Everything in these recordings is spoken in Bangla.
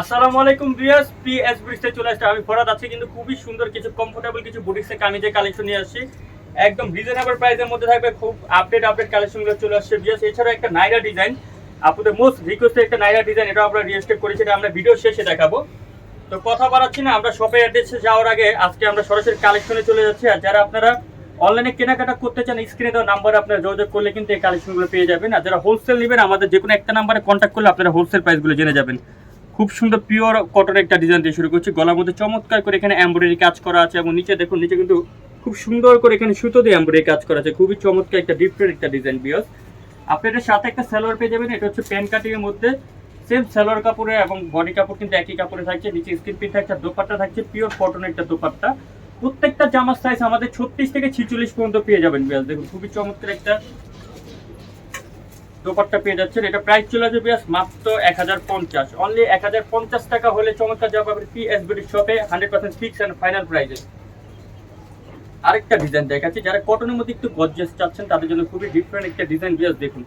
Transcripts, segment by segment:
আসসালামু আলাইকুম ভিউয়ার্স পিএস ব্রিজে চলে আসছে আমি ফরাদ আছি, কিন্তু খুবই সুন্দর কিছু কমফোর্টেবল কিছু বুটিক্সে কামিজের কালেকশন নিয়ে আসছি। একদম রিজনেবল প্রাইসের মধ্যে থাকবে, খুব আপডেট আপডেট কালেকশনগুলো চলে আসছে ভিউয়ার্স। এছাড়াও একটা নাইরা ডিজাইন আপনাদের মোস্ট রিকোয়েস্টেড একটা নাইরা ডিজাইন এটা আমরা রিয়েস্টেড করেছি, এটা আমরা ভিডিও শেষে দেখাবো। তো কথা বাড়াচ্ছি না, আমরা শপে অ্যাড্রেসে যাওয়ার আগে আজকে আমরা সরাসরি কালেকশনে চলে যাচ্ছি। আর যারা আপনারা অনলাইনে কেনাকাটা করতে চান স্ক্রিনে দেওয়া নাম্বারে আপনারা যোগাযোগ করলে কিন্তু এই কালেকশনগুলো পেয়ে যাবেন। আর যারা হোলসেল নেবেন, আমাদের যে কোনো একটা নাম্বারে কন্ট্যাক্ট করলে আপনারা হোলসেল প্রাইসগুলো জেনে যাবেন। খুব সুন্দর পিওর কটনের একটা ডিজাইন দিয়ে শুরু করছি। গলার মধ্যে চমৎকার করে এখানে এমব্রয়ডারি কাজ করা আছে এবং নিচে দেখুন, নিচে কিন্তু খুব সুন্দর করে এখানে সুতো দিয়ে এমব্রয়ডারি কাজ করা আছে। খুবই চমৎকার একটা ডিফারেন্ট একটা ডিজাইন বিয়স আপনি এটার সাথে একটা সালোয়ার পেয়ে যাবেন, এটা হচ্ছে প্যান্ট কাটিং এর মধ্যে। সেম সালোয়ার কাপড়ে এবং বডি কাপড় কিন্তু একই কাপড়ে থাকছে। নিচে স্কিন প্রিন্ট থাকছে দোপাট্টা থাকছে পিওর কটনের একটা দোপাট্টা। প্রত্যেকটা জামার সাইজ আমাদের ছত্রিশ থেকে ছিচল্লিশ পর্যন্ত পেয়ে যাবেন বিয়াস দেখুন, খুবই চমৎকার একটা দোপাট্টা পেয়ে যাচ্ছেন। এটা প্রাইস চলে যাবে বিয়াস মাত্র এক হাজার পঞ্চাশ। অনলি এক হাজার পঞ্চাশ টাকা হলে চমৎকার জামা পাবেন পি এস বিডির শপে hundred percent fix and final প্রাইসে আরেকটা ডিজাইন দেখাচ্ছি, যারা কটনের মধ্যে একটু গর্জিয়াস চাচ্ছেন, তাদের জন্য খুবই ডিফারেন্ট একটা ডিজাইন বিয়াস দেখুন।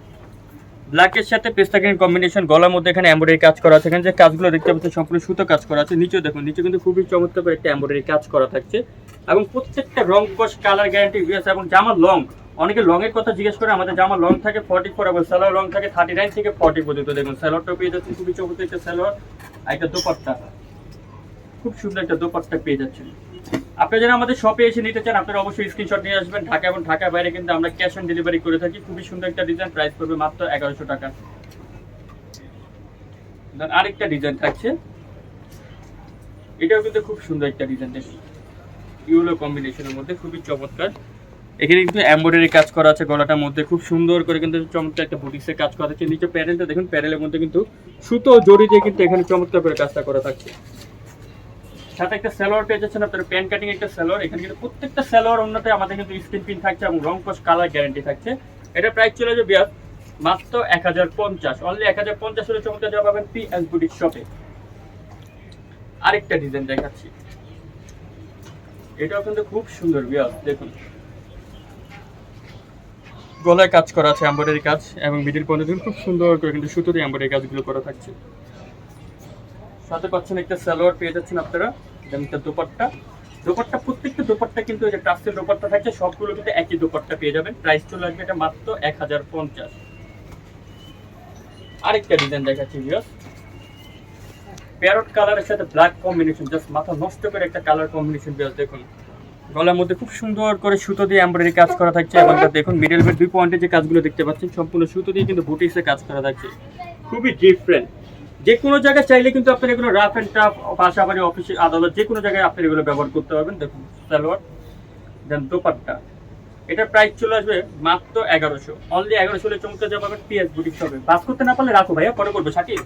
ব্ল্যাকের সাথে পেস্তা গ্রিন কম্বিনেশন গলার মধ্যে এখানে এমব্রয়ডারি কাজ করা আছে। এখানে যে কাজগুলো দেখতে পাচ্ছেন, সম্পূর্ণ সুতো কাজ করা আছে। নিচেও দেখুন, নিচে কিন্তু খুবই চমৎকার একটা এমব্রয়ডারি কাজ করা থাকছে। এবং প্রত্যেকটা রং, কস কালার গ্যারান্টি বিয়াস, এবং জামা লং অনেকে লং এর কথা জিজ্ঞেস করে, আমাদের জামা লং থাকে ফর্টি ফোর এবং স্যালোয়ার লং থাকে থার্টি নাইন থেকে ফর্টি পর্যন্ত দেখুন। স্যালোয়ারটা পেয়ে যাচ্ছেন খুবই চমৎকার একটা স্যালোয়ার আর একটা দোপাট্টা। খুব সুন্দর একটা দোপাট্টা পেয়ে যাচ্ছেন। আপনি যারা আমাদের শপে এসে নিতে চান, আপনারা অবশ্যই স্ক্রিনশট নিয়ে আসবেন। ঢাকা এবং ঢাকার বাইরে কিন্তু আমরা ক্যাশ অন ডেলিভারি করে থাকি। খুবই সুন্দর একটা ডিজাইন প্রাইস পড়বে মাত্র এগারোশো টাকা। আরেকটা ডিজাইন থাকছে। এটাও কিন্তু খুব সুন্দর একটা ডিজাইন দেখুন। ইউলো কম্বিনেশনের মধ্যে খুবই চমৎকার। এখানে কিন্তু এমব্রয়ডারি কাজ করা আছে গলাটার মধ্যে। খুব সুন্দর করে কিন্তু চমৎকার একটা বুটিক্সের কাজ করা আছে। নিচে প্যানেলটা দেখুন প্যানেলের মধ্যে কিন্তু সুতো জড়ি দিয়ে কিন্তু এখানে চমৎকার করে কাজটা করা থাকছে। সাথে একটা সালোয়ার পেয়ে যাচ্ছেন আপনার, প্যান্ট কাটিং একটা সালোয়ার। এখানে কিন্তু প্রত্যেকটা সালোয়ার অন্যতে আমাদের কিন্তু স্ক্রিন পিন থাকছে এবং রং কস কালার গ্যারান্টি থাকছে। এটা প্রাইস চলে যাবে বিয়ার মাত্র এক হাজার পঞ্চাশ। অনলি এক হাজার পঞ্চাশ হলে চমৎকার যাওয়া পাবেন পি এস বুটিক শপে আরেকটা ডিজাইন দেখাচ্ছি। এটাও কিন্তু খুব সুন্দর বিয়ার, দেখুন। গলায় কাজ করা আছে এমব্রয়ডারি কাজ এবং মিডিল পয়েন্টে খুব সুন্দর করে কিন্তু সুতো দিয়ে কাজগুলো করা থাকছে। সাথে পাচ্ছেন একটা সালোয়ার, পেয়ে যাচ্ছেন আপনারা। দেন একটা দোপাট্টা। দোপাট্টা, প্রত্যেকটা দোপাট্টা কিন্তু যে ট্রাস্টের দোপাট্টা থাকছে, সবগুলো কিন্তু একই দোপাট্টা পেয়ে যাবেন। প্রাইস চলে আসবে এটা মাত্র এক হাজার পঞ্চাশ। আরেকটা ডিজাইন দেখাচ্ছি ভিউয়ার্স প্যারট কালারের সাথে ব্ল্যাক কম্বিনেশন জাস্ট মাথা নষ্ট করে একটা কালার কম্বিনেশন ভিউয়ার্স দেখুন। গলার মধ্যে খুব সুন্দর করে সুতো দিয়ে এমব্রয়ডারি কাজ করা থাকছে এবং দেখুন মিডল বেড দুই পয়েন্টে যে কাজগুলো দেখতে পাচ্ছেন, সম্পূর্ণ সুতো দিয়ে কিন্তু বুটিক্সে কাজ করা থাকছে। খুবই ডিফারেন্ট যে কোনো জায়গায় চাইলে কিন্তু আপনার এগুলো রাফ অ্যান্ড টাফ বাসাবাড়ি অফিসে আদালত যে কোনো জায়গায় আপনি এগুলো ব্যবহার করতে পারবেন। দেখুন, সালোয়ার, দেন দোপাট্টা। এটার প্রাইস চলে আসবে মাত্র এগারোশো। অনলি এগারোশো হলে চমকে যা পাবেন পিএস বুটিক হবে বাস করতে না পারলে রাখো ভাইয়া, পরে করব, সাকিব।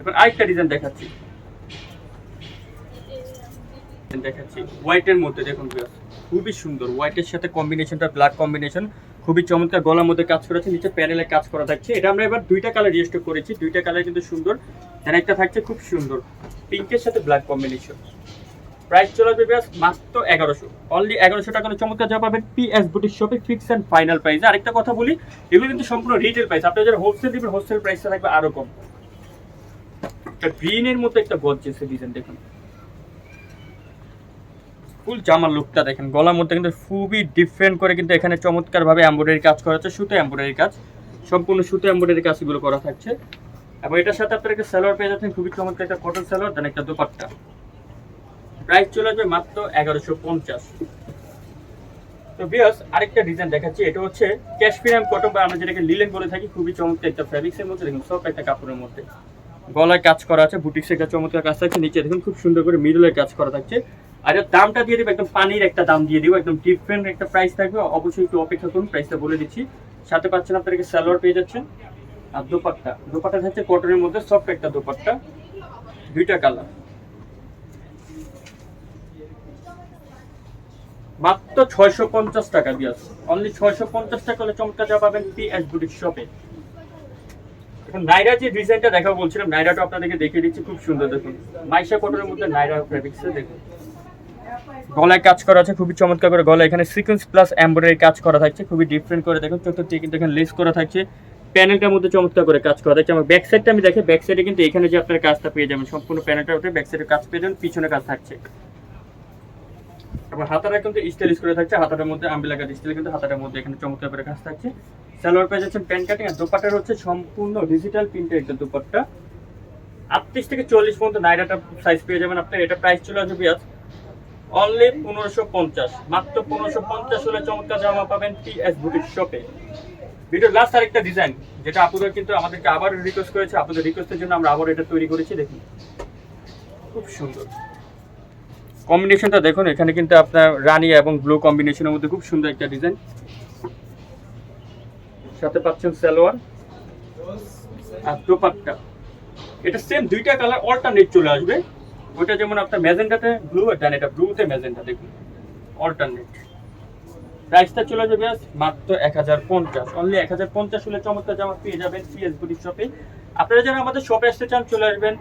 এবার আরেকটা ডিজাইন দেখাচ্ছি। দেখাচ্ছি। হোয়াইটের মধ্যে দেখুন খুবই সুন্দর। হোয়াইটের সাথে কম্বিনেশনটা ব্ল্যাক কম্বিনেশন খুবই চমৎকার। গলার মধ্যে কাজ করেছে নিচে প্যানেলে কাজ করা থাকছে। এটা আমরা এবার দুইটা কালার করেছি। দুইটা কালার কিন্তু সুন্দর। একটা থাকছে খুব সুন্দর। পিঙ্কের সাথে ব্ল্যাক কম্বিনেশন প্রাইস চলে আসবে ব্যাস মাত্র এগারোশো। অনলি এগারোশো টাকা চমৎকার যা পাবেন পিএস বুটিক শপে ফিক্স অ্যান্ড ফাইনাল প্রাইস আরেকটা কথা বলি, এগুলো কিন্তু সম্পূর্ণ রিটেল প্রাইস আপনি যারা হোলসেল দিবেন হোলসেল প্রাইসটা থাকবে আরও কম। একটা গ্রিনের মতো একটা গর্জেস ডিজাইন দেখুন। ফুল জামার লুকটা দেখেন। গলার মধ্যে কিন্তু খুবই ডিফারেন্ট করে কিন্তু এখানে চমৎকার ভাবে এমব্রয়ডারি কাজ করা আছে সুতো এমব্রয়ডারি কাজ। সম্পূর্ণ সুতো এমব্রয়ডারি কাজগুলো করা থাকছে। এবং এটার সাথে আপনারা একটা সালোয়ার পেয়ে যাচ্ছেন, খুবই চমৎকার একটা কটন সালোয়ার দেন একটা দোপাট্টা। প্রাইস চলে আসবে মাত্র এগারোশো পঞ্চাশ। তো বিয়াস আরেকটা ডিজাইন দেখাচ্ছি, এটা হচ্ছে ক্যাশমিয়াম কটন বা আমরা যেটাকে লিলেন বলে থাকি, খুবই চমৎকার একটা ফ্যাব্রিক্সের মধ্যে, দেখুন সব একটা কাপড়ের মধ্যে। গলায় কাজ করা আছে বুটিক্সের একটা চমৎকার কাজ থাকছে, নিচে দেখুন, খুব সুন্দর করে মিডলের কাজ করা থাকছে। আর দামটা দিয়ে দিব, একদম পানির একটা দাম দিয়ে দিব, একদম ডিফারেন্ট একটা প্রাইস থাকবে। অবশ্যই একটু অপেক্ষা করুন প্রাইসটা বলে দিচ্ছি। সাথে পাচ্ছেন আপনাদেরকে সালোয়ার পেয়ে যাচ্ছেন? আর দোপাট্টা দোপাট্টা থাকছে কটনের মধ্যে সফট একটা দোপাট্টা, দুইটা কালার মাত্র ছয়শো পঞ্চাশ টাকা দিয়ে অনলি ছয়শো পঞ্চাশ টাকা হলে চমৎকার যা পাবেন পি এস বুটিক শপে এখন নাইরা যে ডিজাইনটা দেখা বলছিলাম, নাইরাটা আপনাদেরকে দেখিয়ে দিচ্ছি, খুব সুন্দর দেখুন। মাইশা কটনের মধ্যে নাইরা ফেব্রিক্সে দেখুন। গলায় কাজ করা আছে, খুবই চমৎকার করে গলায়। এখানে সিকোয়েন্স প্লাস এমব্রয়ডারি কাজ করা থাকছে, খুবই ডিফারেন্ট করে দেখুন চতুর্থ কিন্তু এখানে লেস করা থাকছে। প্যানেলটার মধ্যে চমৎকার করে কাজ করা দেখছি আমার ব্যাক সাইডটা আমি দেখে ব্যাক সাইডে কিন্তু এখানে যে আপনার কাজটা পেয়ে যাবেন, সম্পূর্ণ প্যানেলটার উপরে ব্যাক সাইডে কাজ পেয়ে যাবেন, পিছনে কাজ থাকছে। তারপর হাতাটা কিন্তু স্টাইলিশ করে থাকছে, হাতাটার মধ্যে আম্বিলা কাজ স্টাইল কিন্তু হাতাটার মধ্যে এখানে চমৎকার করে কাজ থাকছে। সালোয়ার পেয়ে যাচ্ছেন প্যান্ট কাটিং আর দোপাটার হচ্ছে সম্পূর্ণ ডিজিটাল প্রিন্টের একটা দোপাট্টা। আটত্রিশ থেকে চল্লিশ পর্যন্ত নাইরাটা সাইজ পেয়ে যাবেন আপনার এটা প্রাইস চলে আসবে বিয়াস অনলি পনেরোশো পঞ্চাশ। মাত্র পনেরোশো পঞ্চাশ হলে চমৎকার জামা পাবেন টি এস বুটিক শপে ভিডিওর লাস্ট আরেকটা ডিজাইন যেটা আপুদের কিন্তু আমাদেরকে আবার রিকোয়েস্ট করেছে। আপনাদের রিকোয়েস্টের জন্য আমরা আবার এটা তৈরি করেছি, দেখুন। খুব সুন্দর। কম্বিনেশনটা দেখুন, এখানে কিন্তু আপনার রানি এবং ব্লু কম্বিনেশনের মধ্যে খুব সুন্দর একটা ডিজাইন সাথে পাচ্ছেন সালোয়ার আর দোপাট্টা। এটা সেম দুইটা কালার অল্টারনেট চলে আসবে। ওইটা যেমন আপনার ম্যাজেন্টাতে ব্লু আর ডান, এটা ব্লুতে ম্যাজেন্টা, দেখুন। অল্টারনেট প্রাইসটা চলে যাবে আজ মাত্র এক হাজার পঞ্চাশ। অনলি এক হাজার পঞ্চাশ হলে চমৎকার জামা পেয়ে যাবেন পিএস বুটিক শপে আপনারা যারা আমাদের শপে আসতে চান, চলে আসবেন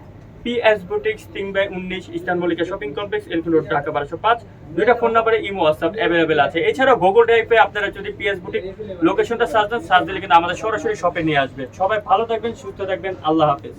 পিএস বুটিক্স তিন বাই উনিশ, Eastern Mallika shopping complex LP road Dhaka বারোশো পাঁচ। দুইটা ফোন নাম্বারে ইমো হোয়াটসঅ্যাপ অ্যাভেলেবেল আছে। এছাড়াও গুগল ড্রাইভে আপনারা যদি পিএস বুটিক লোকেশনটা সার্চ দেন সার্চ দিলে কিন্তু আমাদের সরাসরি শপে নিয়ে আসবে। সবাই ভালো থাকবেন, সুস্থ থাকবেন, আল্লাহ হাফেজ।